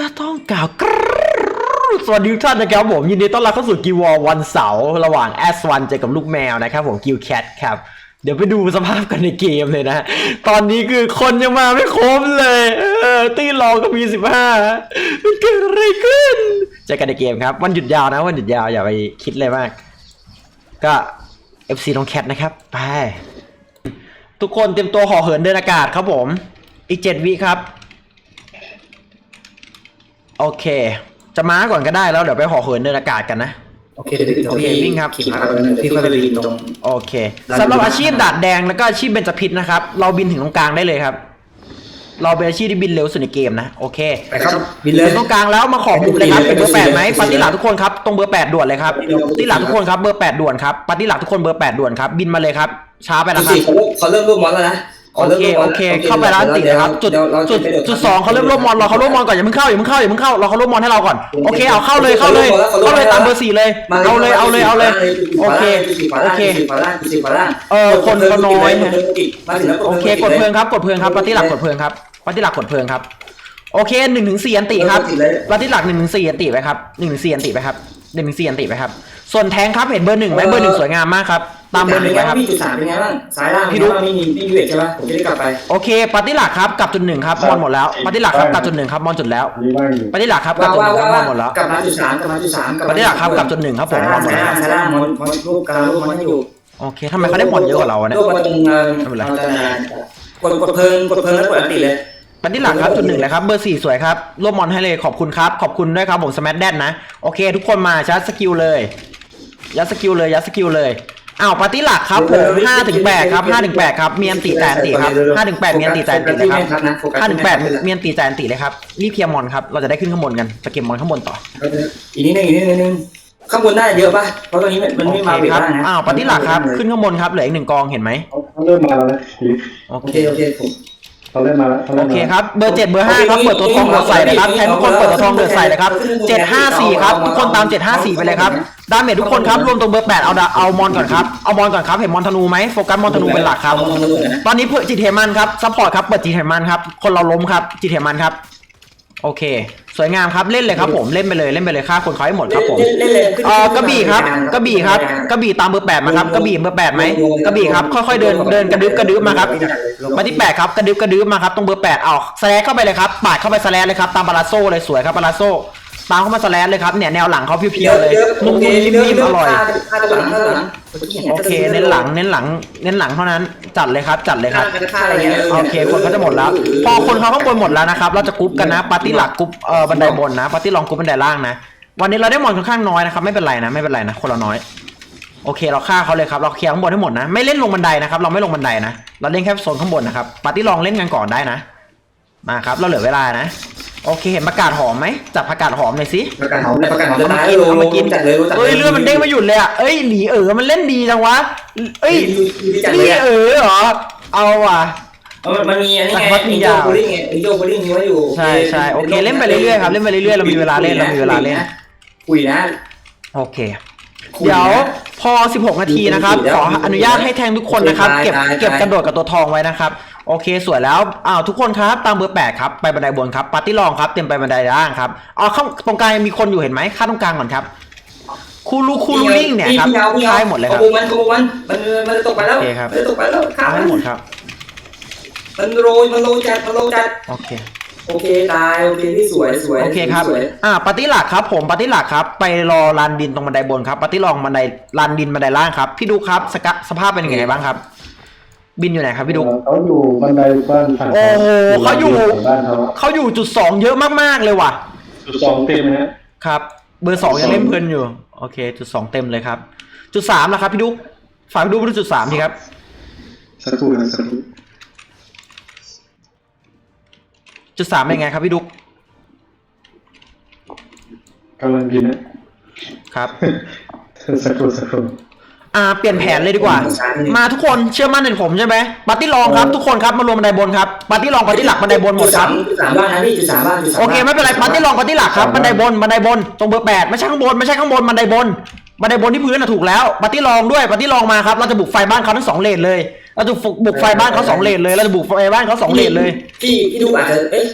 ก็ต้องกล่าวกรสวัสดีทุกท่านนะครับผม ยินดีต้อนรับเข้าสู่กิวอวันเสาร์ระหว่างแอสวันเจอกับลูกแมวนะครับผมกิวแคทครับ เดี๋ยวไปดูสภาพกันในเกมเลยนะ ตอนนี้คือคนยังมาไม่ครบเลยเออตีรอก็มีสิบห้ามันเกิดอะไรขึ้นเจอกันในเกมครับ วันหยุดยาวนะวันหยุดยาวอย่าไปคิดเลยมาก ก็ FC น้องแคทนะครับไปทุกคนเตรียมตัวห่อเหินเดินอากาศครับผม อีกเจ็ดวิครับ โอเค จะม้าก่อนก็ได้แล้วเดี๋ยวไปห่อเหินเดินอากาศกันนะ โอเคเดี๋ยวโอเควิ่งครับ ขี่ม้าก่อนนะพี่ค่อยไปบินตรง โอเคสำหรับอาชีพดาดแดงแล้วก็อาชีพเบญจพิษนะครับ เราบินถึงตรงกลางได้เลยครับ เราเป็นอาชีพที่บินเร็วสุดในเกมนะ โอเคไปครับบินเลย ถึงตรงกลางแล้วมาขอบุกเลยครับเป็นเบอร์แปดไหมปาร์ตี้หลักทุกคนครับตรงเบอร์แปดด่วนเลยครับปาร์ตี้หลักทุกคนครับเบอร์แปดด่วนครับปาร์ตี้หลักทุกคนเบอร์แปดด่วนครับบินมาเลยครับช้าไปดูนะครัสิบ เขาเขาเริ่มร่วมมอนแล้วนะ โอเคโอเค เข้าไปร้านตินะครับ จุดจุดจุดสองเขาเริ่มร่วมมอนรอเขาร่วมมอนก่อนอย่าเพิ่งเข้าอย่าเพิ่งเข้าอย่าเพิ่งเข้ารอเขาร่วมมอนให้เราก่อนโอเคเอาเข้าเลยเข้าเลยเข้าเลยตามเบอร์สี่เลยเอาเลยเอาเลยเอาเลยโอเคโอเคขวาล่างสิขวาล่างเออคนเขาน้อยฮะมาถึงแล้วโอเคกดเพลิงครับกดเพลิงครับปาร์ตี้หลักกดเพลิงครับปาร์ตี้หลักกดเพลิงครับ โอเคหนึ่งถึงสี่อันติครับปาร์ตี้หลักหนึ่งถึงสี่อันติไปครับหนึ่งถึงสี่อันติไปครับหนึ่งถึงสี่อันติไปครับ ส่วนแทงครับเห็นเบอร์หนึ่งไหมเบอร์หนึ่งสวยงามมากครับตามเบอร์หนึ่งไปครับพี่จุดสามเป็นไงบ้างซ้ายล่างพี่พี่ดูดูมีมีมีเวทใช่ไหมผมจะได้กลับไปโอเคปาร์ตี้หลักครับกลับจุดหนึ่งครับมอนหมดแล้วปาร์ตี้หลักครับกลับจุดหนึ่งครับมอนจุดแล้วนี่ว่างอยู่ปาร์ตี้หลักครับกลับว้าวจุดหว้าวนึ่งครับมอนหมดแล้วกลับมาจุดสามกลับมาจุดสามปาร์ตี้หลักครับกลับจุดหนึ่งครับผมซ้ายมอนหมดล่างแล้วซ้ายล่างมอนมอนรูปกลางรูปมอนอยู่โอเคทำไมเขาได้มอนเยอะกว่าเราอะเนี่ยรูปมาตรงเอ่อไม่เป็นไรกดกดเพลิงกดเพลิงแล้วกดอันติเลย ปฏิหลักครับจุดหนึ่งเลยครับเบอร์สี่สวยครับร่วมมอนให้เลยขอบคุณครับ ขอบคุณด้วยครับผมสมัตแดนนะโอเค ทุกคนมาชาร์จสกิลเลยยัดสกิลเลยยัดสกิลเลยอ้าวปฏิหลักครับผมห้าถึงแปดครับห้าถึงแปดครับเมียนตีแต่อันตีครับห้าถึงแปดเมียนตีแต่อันตีเลยครับห้าถึงแปดเมียนตีแต่อันตีเลยครับนี่เพียร์มอนครับเราจะได้ขึ้นข้างบนกันไปเก็บมอนข้างบนต่ออีกนิดนึงอีกนิดนึงนิดนึงข้างบนน่าจะเยอะป่ะเพราะตอนนี้มันมันโอไม่เคมาเวทครับบ้างนะอ้าวปฏิหลักครับขึ้นข้างบนครับเหลืออีกหนึ่งกองเห็นไหมเขาเขาเริ่มมาแล้วนะพี่โอโอเคเคโอเคผม เขาเริ่มมาแล้วเขาเริ่โอมเคมาครับ เบอร์เจ็ดเบอร์ห้าครับ เปิดตัวทองเดือดใส่เลยครับแทนทุกคนเปิดตัวทองเดือดใส่เลยครับเจ็ดห้าสี่ครับ ทุกคนตามเจ็ดห้าสี่ไปเลยครับ ดาเมจทุกคนครับ รวมตรงเบอร์แปดเอาดาเอามอนก่อนครับ เอามอนก่อนครับ เห็นมอนธนูไหมโฟกัสมอนธนูเป็นหลักครับเอามองดูนะตอนนี้เพื่อจิตเทมันครับ ซัพพอร์ตครับ เปิดจิตเทมันครับ คนเราล้มครับ จิตเทมันครับ โอเค สวยงามครับเล่นเลยครับผมเล่นไปเลยเล่นไปเลยฆ่าคนเขาให้หมดครับผม เล่นเลยเออกระบี่ครับกระบี่ครับกระบี่ตามเบอร์แปดมาครับกระบี่เบอร์แปดไหมกระบี่ครับค่อยๆเดินเดินกระดึ๊บกระดึ๊บมาครับมาที่แปดครับกระดึ๊บกระดึ๊บมาครับตรงเบอร์แปดเอาสแลชเข้าไปเลยครับปาดเข้าไปสแลชเลยครับตามปาราโซ่เลยสวยครับปาราโซ่ ตามเข้ามาสแลชเลยครับเนี่ยแนวหลังเขาเพียวๆเลยนุ่มๆนิ่มๆอร่อยฆ่าตัวหลังฆ่าตัวหลังโอเคเน้นหลังเน้นหลังเน้นหลังเท่านั้นจัดเลยครับ จัดเลยครับฆ่าอะไรเงี้ยโอเคคนเขาจะหมดแล้ว พอคนเขาข้างบนหมดแล้วนะครับ เราจะกรุ๊ปกันนะปาร์ตี้หลักกรุ๊ปเอ่อบันไดบนนะปาร์ตี้รองกรุ๊ปบันไดล่างนะ วันนี้เราได้มอนค่อนข้างน้อยนะครับไม่เป็นไรนะไม่เป็นไรนะคนเราน้อย โอเคเราฆ่าเขาเลยครับเราเคลียร์ข้างบนให้หมดนะ ไม่เล่นลงบันไดนะครับ เราไม่ลงบันไดนะ เราเล่นแค่โซนข้างบนนะครับปาร์ตี้ลองเล่นกันก่อนได้นะ มาครับ เราเหลือเวลานะ โอเคเห็นประกาศหอมไหมจับประกาศหอมหน่อยสิประกันหอมประกันหอมจะเอามาตายกินโลเอาโลมากินจัดเลยจัดเลยเอ้ยเลือดมันเด้งไม่หยุดเลยอะเอ้ยหลีเอ๋อมันเล่นดีจังวะเอ้ยจัดหเลลียเอ๋อเหรอเอาว่ะมันมีอันนี้ไงจักรพรรดิมียาโยวโบลิ่งไงมีโยโบลิ่งมีไว้อยู่ใช่ใช่โอเคเล่นไปเรื่อยๆครับเล่นไปเรื่อยๆเรามีเวลาเล่นเรามีเวลาเล่นคุยนะโอเคเดี๋ยวพอ 16 นาทีนะครับ ขออนุญาตให้แทงทุกคนนะครับ เก็บเก็บกระโดดกับตัวทองไว้นะครับ โอเคสวยแล้วอ้าวทุกคนครับตามเบอร์8ครับไปบันไดบนครับปาร์ตี้รองครับเต็มไปบันไดล่างครับอ๋อข้างตรงกลางยังมีคนอยู่เห็นไหมค่าตรงกลางก่อนครับคูลูคูลูลิงเนี่ยครับพี่เอาพี่เอาค่ายหมดเลยครับขโมมันขโมมันมันมันจะตกไปแล้วโอเคครับมันจะตกไปแล้วข้าเอามให้หมดครับ มันโรยมันโรยจัดมันโรยจัดโอเคโอเคตายโอเคที่สวยสวยโอเคครับสวยอ่าปาร์ตี้หลักครับ ผมปาร์ตี้หลักครับ ไปรอลานดินตรงบันไดบนครับปาร์ตี้รองบันไดลานดินบันไดล่างครับ พี่ดูครับสกะสภาพเป็นยังไงบ้างครับ บินอยู่ไหนครับพี่ดูเขาอยู่บันไดบ้านฝั่งโอ้โหเขาอยู่บ้านเขาเขาอยู่จุดสองเยอะมากๆเลยว่ะ จุดสองเต็มนะฮะครับ เบอร์สองยังเล่นเพลินอยู่ โอเค จุดสองเต็มเลยครับ จุดสามนะครับพี่ดุ๊กฝากพี่ดุ๊กไปดูจุดสามทีครับสักครู่นะสักครู่จุดสามเป็นไงครับพี่ดุ๊กกำลังกินนะครับสักครู่สักครู่ อ่าเปลี่ยนแผนเลยดีกว่า มาทุกคนเชื่อมั่นในผมใช่ไหมปาร์ตี้รองครับทุกคนครับมารวมบันไดบนครับปาร์ตี้รองปาร์ตี้หลักบันไดบนหมดครับจุดสามบ้านนะพี่จุดสามบ้านจุดสามโอเคไม่เป็นไรปาร์ตี้รองปาร์ตี้หลักครับบันไดบนบันไดบนตรงเบอร์แปดไม่ใช่ข้างบนไม่ใช่ข้างบนบันไดบนบันไดบนที่พื้นน่ะถูกแล้วปาร์ตี้รองด้วยปาร์ตี้รองมาครับเราจะบุกไฟบ้านเขาทั้งสองเลนเลยเราจะบุกไฟบ้านเขาสองเลนเลยเราจะบุกไฟบ้านเขาสองเลนเลยพี่พี่ดูอาจจะเอ๊ะ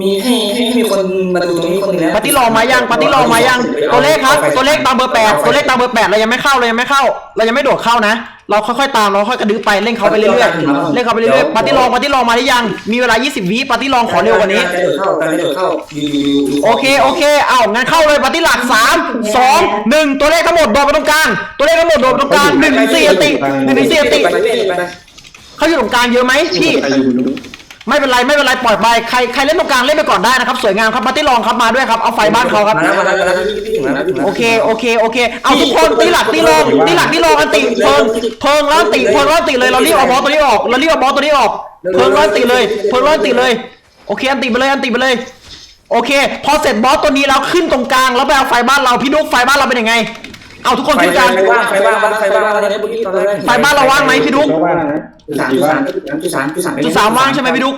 มีให้ให้ให้มีคนมาดูตรงนี้คนหนึงนะปาร์ตี้ลองมายังปาร์ตี้ลองมายังตัวเลขครับ ตัวเลขตามเบอร์แปดตัวเลขตามเบอร์แปดเรายังไม่เข้าเรายังไม่เข้า เรายังไม่โดดเข้านะ เราค่อยๆตามเราค่อยกระดึ๊บไปเล่นเขาไปเรื่อยๆเล่นเขาไปเรื่อยๆปาร์ตี้ลองปาร์ตี้ลองมาได้ยังมีเวลา 20วิปาร์ตี้ลองขอเร็วกว่านี้ การกระโดดเข้าการกระโดดเข้าอยู่อยู่อยู่ยู่โอเคโอเคเอางั้นเข้าเลยปาร์ตี้หลักสามสองหนึ่งตัวเลขทั้งหมดโดดไปตรงกลางตัวเลขทั้งหมดโดดไปตรงกลางหนึ่งถึงสี่อันติหนึ่งถึงสี่อันติไปไปไปไปไปเขาอยู่ตรงกลางเยอะไหมพี่ใครอยู่นู้น ไม่เป็นไรไม่เป็นไรปล่อยไปใครใครเล่นตรงกลางเล่นไปก่อนได้นะครับสวยงามครับปาตี้ลองครับมาด้วยครับเอาไฟบ้านเขาครับ มาแล้วมาแล้วพี่พี่ถึงแล้วพี่ถึงแล้วโอเคโอเคโอเคเอาทุกคนตีหลักตีลองตีหลักตีลองอันติเพิงเพิงแล้วอันติเพิงแล้วอันติเลยเรารีบเอาบอสตัวนี้ออกเรารีบเอาบอสตัวนี้ออกเพิงแล้วอันติเลยเพิงแล้วอันติเลย โอเคอันติไปเลยอันติไปเลย โอเค พอเสร็จบอสตัวนี้แล้วขึ้นตรงกลางแล้วไปเอาไฟบ้านเราพี่นุ๊กไฟบ้านเราเป็นยังไง เอาทุกคนไฟขึ้นกลางไฟว่างไฟว่างไฟว่างตอนนี้ปุ๊บตอนแรกไฟบ้านเราว่างไหมพี่นุ๊ก จุดสามกี่จุดว่าสางมจุดสามจุดสามจุดสามว่างใช่ไหมพี่ดุ๊ก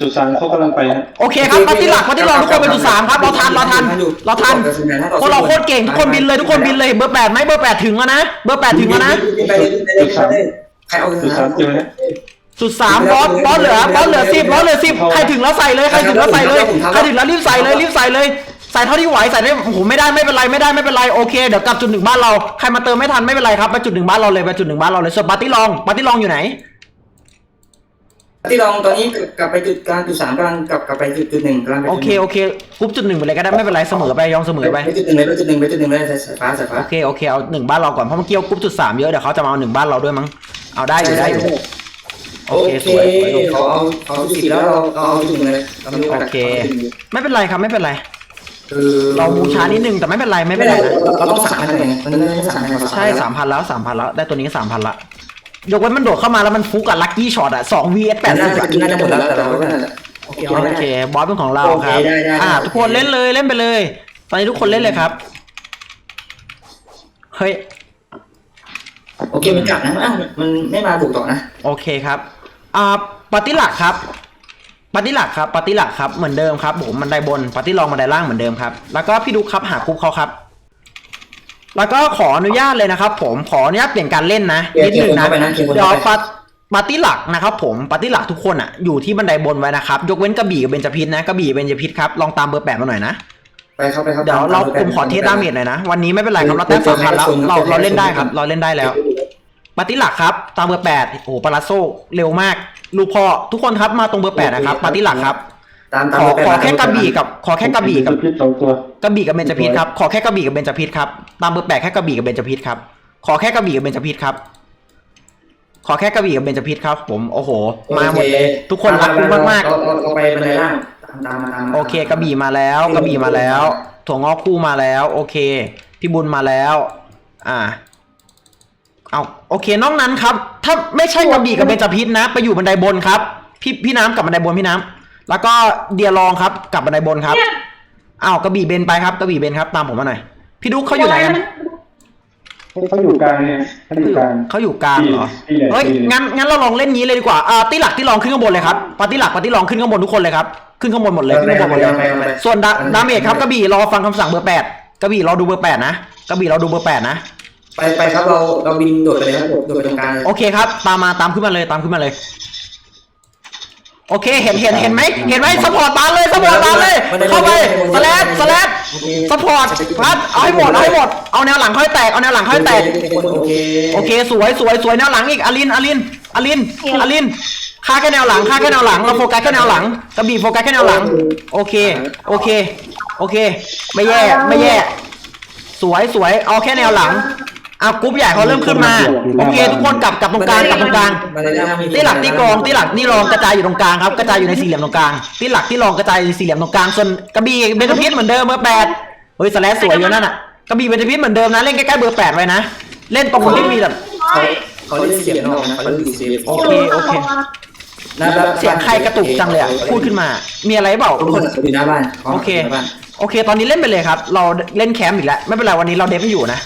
จุดสามเขากำลังไปนะโอเคครับปาร์ตี้หลักปาร์ตี้รองทุกคนเป็นจุดสามครับเราทันเราทันเราทันพวกเราโคตรเก่งทุกคนบินเลยทุกคนบินเลยเบอร์แปดไหมเบอร์แปดถึงแล้วนะเบอร์แปดถึงแล้วนะไปเลยไปเลยไปเลยใครเอาจุดสามเจอนะจุดสามบอสบอสเหลือบอสเหลือสิบบอสเหลือสิบใครถึงแล้วใส่เลยใครถึงแล้วใส่เลยใครถึงแล้วรีบใส่เลยรีบใส่เลย ใส่เท่าที่ไหวใส่ได้โอ้โหไม่ได้ไม่เป็นไรไม่ได้ไม่เป็นไรโอเคเดี๋ยวกลับจุดหนึ่งบ้านเราใครมาเติมไม่ทันไม่เป็นไรครับไปจุดหนึ่งบ้านเราเลยไปจุดหนึ่งบ้านเราเลยส่วนปาร์ตี้รองปาร์ตี้รองอยู่ไหนที่ลองตอนนี้กลับไปจุดกลางจุดสามกำลังกลับกลับไปจุดจุดหนึ่งกำลังไปโอเคโอเคกรุ๊ปจุดหนึ่งไปเลยก็ได้ไม่เป็นไรเสมอไปยองเสมอไปไปจุดหนึ่งเลยไปจุดหนึ่งไปจุดหนึ่งเลยสายฟ้าสายฟ้าโอเคโอเคเอาหนึ่งบ้านเราก่อนเพราะเมื่อกี้เอากรุ๊ปจุดสามเยอะเดี๋ยวเขาจะมาเอาหนึ่งบ้านเราด้วยมั้งเอาได้อยู่ได้อยู่โอเคสวยเขาเอาเขาจุดสี่แล้วเราเราเอาจุดหนึ่งเลยเราไม่รู้โอเค ไม่เป็นไรครับไม่เป็นไรคือ เรามูช้านิดนึงแต่ไม่เป็นไรไม่ไม่เป็นได้ไรนะเราต้องสั่งอะไรไงมันไม่สั่งอะไรใช่สามพันแล้วสามพันแล้ว ได้ตัวนี้สามพันละยกเว้นมันโดดเข้ามาแล้วมันฟุกกับลัคกี้ช็อตอะสอง vs แปแต่ดน่าสิบจะน่าจะหมดแล้วแต่เราไม่ได้โอเคโอเคบอสเป็นของเราครับโอเคได้ได้อ่าได้ทุกคนเล่นเลยเล่นไปเลย ตอนนี้ทุกคนเล่นเลยครับเฮ้ยโอเคมันกลับนะมันไม่มาบุกต่อนะ โอเคครับอ่าปฏิหลักครับ ปฏิหลักครับปฏิหลักครับเหมือนเดิมครับผมบันไดบนปฏิรองบันไดล่างเหมือนเดิมครับ แล้วก็พี่ดุ๊กครับหาคุปเขาครับ แล้วก็ขออนุญาตเลยนะครับ ผมขออนุญาตเปลี่ยนการเล่นนะนิดนึงนะเดี๋ยวปาปาร์ตี้หลักนะครับผมปาร์ตี้หลักทุกคนอะอยู่ที่บันไดบนไว้นะครับ ยกเว้นกระบี่กับเบญจพิษนะกระบี่กับเบญจพิษครับลองตามเบอร์แปดมาหน่อยนะไปครับไปครับเดี๋ยวเราผมขอเทสดาเมจหน่อยนะวันนี้ไม่เป็นไรครับเราแต้มสามพันแล้วเราเราเล่นได้ครับ เราเล่นได้แล้ว ปาร์ตี้หลักครับ ตามเบอร์แปดโอ้โหปาราโซเร็วมาก ลูกพ่อทุกคนครับมาตรงเบอร์แปดนะครับปาร์ตี้หลักครับ ตามขตามอขอแค่กระบี่กับ ขอแค่กระบี่กับพิษสองตัวกระบี่กับเบญจพิษครับขอแค่กระบี่กับเบญจพิษครับตามเบอร์แปดแค่กระบี่กับเบญจพิษครับขอแค่กระบี่กับเบญจพิษครับ ขอแค่กระบี่กับเบญจพิษครับ ผมโอ้โห มาหมดเลย ทุกคนรักกูมากๆเราเราไปบันไดล่างตามตามมาตามมาโอเคกระบี่มาแล้วกระบี่มาแล้ว ถั่วงอกคู่มาแล้ว โอเคพี่บุญมาแล้ว อ่าเอา โอเคนอกนั้นครับ ถ้าไม่ใช่กระบี่กับเบญจพิษนะ ไปอยู่บันไดบนครับ พี่พี่น้ำกับบันไดบนพี่น้ำแล้วก็เดียรองครับกลับบันไดบนครับอ้าวกระบี่เบนไปครับกระบี่เบนครับ ตามผมมาหน่อยพี่ดุ๊กเขาอยู่ไหนกัน เขาอยู่กลางเนี่ยเขาอยู่กลาง เขาอยู่กลางเหรอ ที่ใหญ่เฮ้ย ที่ใหญ่งั้น งั้นเราลองเล่นงี้เลยดีกว่า อ่าตีหลักที่ลองขึ้นข้างบนเลยครับ ปาร์ตี้หลักปาร์ตี้ลองขึ้นข้างบนทุกคนเลยครับ ขึ้นข้างบนหมดเลย ขึ้นข้างบนหมดเลย ส่วนดาดาเมจครับกระบี่รอฟังคำสั่งเบอร์แปดกระบี่รอดูเบอร์แปดนะกระบี่รอดูเบอร์แปดนะ ไปไปครับเราเราบินโดดไปเลยครับโดดไปตรงกลางเลยโอเคครับ ตามมาตามขึ้นมาเลยตามขึ้นมาเลย โอเค เห็นเห็นเห็นไหมเห็นไหมสปอร์ตตามเลยสปอร์ตตามเลย เข้าไปสแลดสแลดสปอร์ตพัดเอาให้หมดเอาให้หมดเอาแนวหลังค่อยแตกเอาแนวหลังค่อยแตก โอเคโอเค สวยสวยสวยแนวหลังอีกอลินอลินอลินอลินค่าแค่แนวหลังค่าแค่แนวหลังเราโฟกัสแค่แนวหลังกระบี่โฟกัสแค่แนวหลัง โอเค โอเค โอเค ไม่แย่ไม่แย่ สวยสวยเอาแค่แนวหลัง อะกรุ๊ปใหญ่เขาเริ่มขึ้นมาโอเคทุกคนกลับกลับตรงกลางกลับตรงกลางบันไดล่างมีตีหลักตีกรองตีหลักนี่รองกระจายอยู่ตรงกลางครับกระจายอยู่ในสี่เหลี่ยมตรงกลางตีหลักที่รองกระจายอยู่สี่เหลี่ยมตรงกลางส่วนกระบี่เบนจพิษเหมือนเดิมเบอร์แปดเฮ้ยสแลสสวยอยู่นั่นอะกระบี่เบนจพิษเหมือนเดิมนะเล่นใกล้ๆเบอร์แปดไว้นะเล่นตรงที่มีแบบเขาเขาเล่นเสียงนอกนะเขาเล่นเสียงโอเคโอเคเสียงใครกระตุกจังเลยอะพูดขึ้นมา มีอะไรเปล่าทุกคนอยู่หน้าบ้านโอเคโอเค ตอนนี้เล่นไปเลยครับ เราเล่นแคมป์อีกแล้วไม่เป็นไรวันนี้เราเดฟไม่อยู่นะ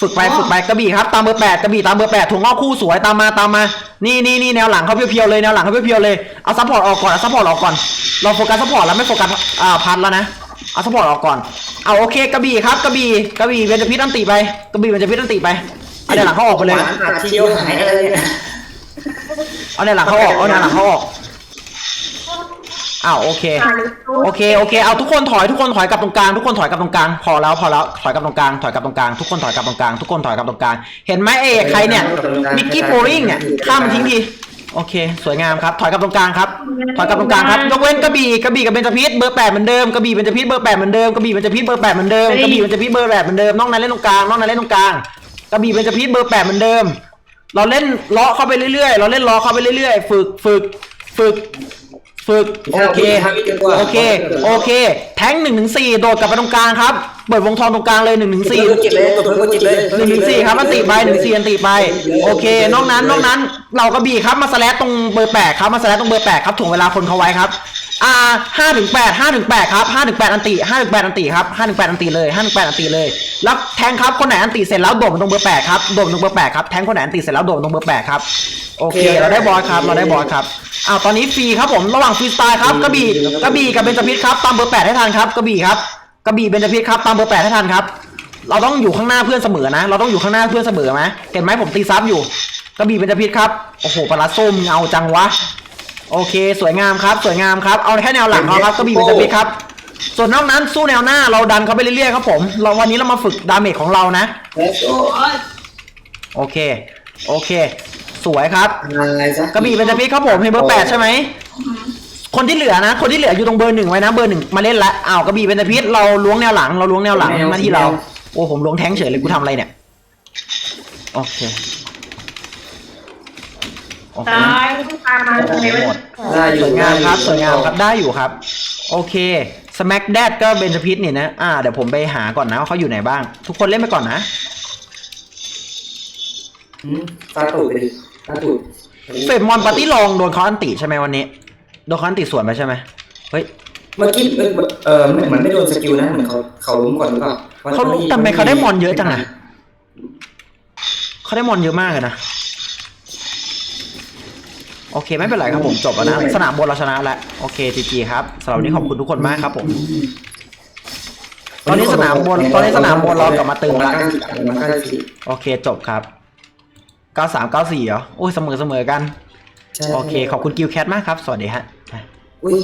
ฝึกไปฝึกไปกระบี่ครับตามเบอร์แปดกระบี่ตามเบอร์แปดถุงงอกคู่สวยตามมาตามมา นี่นี่นี่แนวหลังเขาเพียวๆเลยแนวหลังเขาเพียวๆเลยเอาซัพพอร์ตออกก่อนเอาซัพพอร์ตออกก่อนเราโฟกัสซัพพอร์ตแล้วไม่โฟกัสอ่าพัดแล้วนะเอาซัพพอร์ตออกก่อนเอาโอเคกระบี่ครับกระบี่กระบี่เบนจพิษอันติไปกระบี่เบนจพิษอันติไปเอาแนวหลังเขาออกไปเลยหวานอัดทีเดียวหายอะไรเนี่ยเอาแนวหลังเขาออกเอาแนวหลังเขาออก อ้าวโอเค โอเคโอเค เอาทุกคนถอยทุกคนถอยกลับตรงกลางทุกคนถอยกลับตรงกลางพอแล้วพอแล้วถอยกลับตรงกลางถอยกลับตรงกลางทุกคนถอยกลับตรงกลางทุกคนถอยกลับตรงกลางเห็นไหมเอกใครเนี่ยมิกกี้โปริงเนี่ยข้ามมันทิ้งทีโอเค สวยงามครับ ถอยกลับตรงกลางครับ ถอยกลับตรงกลางครับ ยกเว้นกระบี่กระบี่กับเบญจพิษเบอร์แปดเหมือนเดิมกระบี่เบญจพิษเบอร์แปดเหมือนเดิมกระบี่เบญจพิษเบอร์แปดเหมือนเดิมกระบี่เบญจพิษเบอร์แปดเหมือนเดิมนอกนั้นเล่นตรงกลางนอกนั้นเล่นตรงกลางกระบี่เบญจพิษเบอร์แปดเหมือนเดิม เราเล่นเลาะเข้าไปเรื่อยๆ เราเล่นเลาะเข้าไปเรื่อยๆ ฝึกฝึกฝึก ฝึกโอเคโอเคโอเค แท้งหนึ่งถึงสี่โดดกลับไปตรงกลางครับเปิดวงทองตรงกลางเลยหนึ่งถึงสี่เก็บเลยกดเพิ่มกดจิบเลยหนึ่งถึงสี่ครับอันติไปหนึ่งสี่อันติไป โอเคนอกนั้นนอกนั้น เรากระบี่ครับมาสแลตตรงเบอร์แปดครับมาสแลตตรงเบอร์แปดครับถ่วงเวลาคนเขาไว้ครับอ่าห้าถึงแปดห้าถึงแปดครับห้าถึงแปดอันติห้าถึงแปดอันติครับห้าถึงแปดอันติเลยห้าถึงแปดอันติเลยแล้วแทงครับคนไหนอันติเสร็จแล้วโดดมาตรงเบอร์แปดครับโดดมาตรงเบอร์แปดครับแทงคนไหนอันติเสร็จแล้วโดดมาตรงเบอร์แปดครับโอเค เราได้บอลครับเราได้บอลครับ อ้าวตอนนี้ฟรีครับผมระหว่างฟรีสไตล์ครับกระบี่กระบี่กับเบนจพิษครับตามเบอร์แปดให้ทันครับกระบี่ครับกระบี่เบนจพิษครับตามเบอร์แปดให้ทันครับ เราต้องอยู่ข้างหน้าเพื่อนเสมอนะ เราต้องอยู่ข้างหน้าเพื่อนเสมอไหมเห็นไหมผมตีซับอยู่กระบี่เบนจพิษครับโอ้โหปลาส้มเงเอาจังวะโอเค สวยงามครับ สวยงามครับเอาแค่แนวหลังเอาครับกระบี่เบนจพิษครับส่วนนอกนั้นสู้แนวหน้าเราดันเขาไปเรื่อยๆครับผมเราวันนี้เรามาฝึกดาเมจของเรานะแล้วโอ้โอเค โอเค สวยครับอะไรซะกระบี่เป็นจะพิษครับผมเห็นเบอร์แปดใช่ไหมคนที่เหลือนะ คนที่เหลืออยู่ตรงเบอร์หนึ่งไว้นะเบอร์หนึ่งมาเล่นละอ้าวกระบี่เป็นจะพิษเราล้วงแนวหลังเราล้วงแนวหลังหน้าที่เราโอ้ผมล้วงแท้งเฉยเลยกูทำอะไรเนี่ยโอเคโอเคตายผู้ตามมาทำไมหมวะดได้อสยู่วยงามครับสวยงามครับได้อยู่ครับ โอเคสแม็กแดดก็เบนจพิษเนี่ยนะอ่าเดี๋ยวผมไปหาก่อนนะว่าเขาอยู่ไหนบ้าง ทุกคนเล่นไปก่อนนะอืมตาตูดไป ดิตาตูดเฟรมมอนปาร์ตี้ลองโดนเขาอันติใช่ไหมวันนี้ โดนเขาอันติสวนไปใช่ไหมเฮ้ย เมื่อกี้เออเออเหมือนไม่โดนสกิลนะเหมือนเขาเขาล้มก่อนหรือเปล่าเขารู้ทำไมเขาได้มอนเยอะจังอะเขาได้มอนเยอะมากเลยนะโอเค ไม่เป็นไรครับผมจบแล้วนะ สนามบนเราชนะแล้ว โอเคจีจีครับสำหรับวันนี้ขอบคุณทุกคนมากครับผม ตอนนี้สนามบนตอนนี้สนามบนเรากลับมาตึงแล้วเก้าสิบมัน เก้าสิบโอเคจบครับ93 94เหรอโอ้ยเสมอเสมอกัน ใช่ โอเค ขอบคุณกิลแคทมากครับ สวัสดีฮะ อุ้ย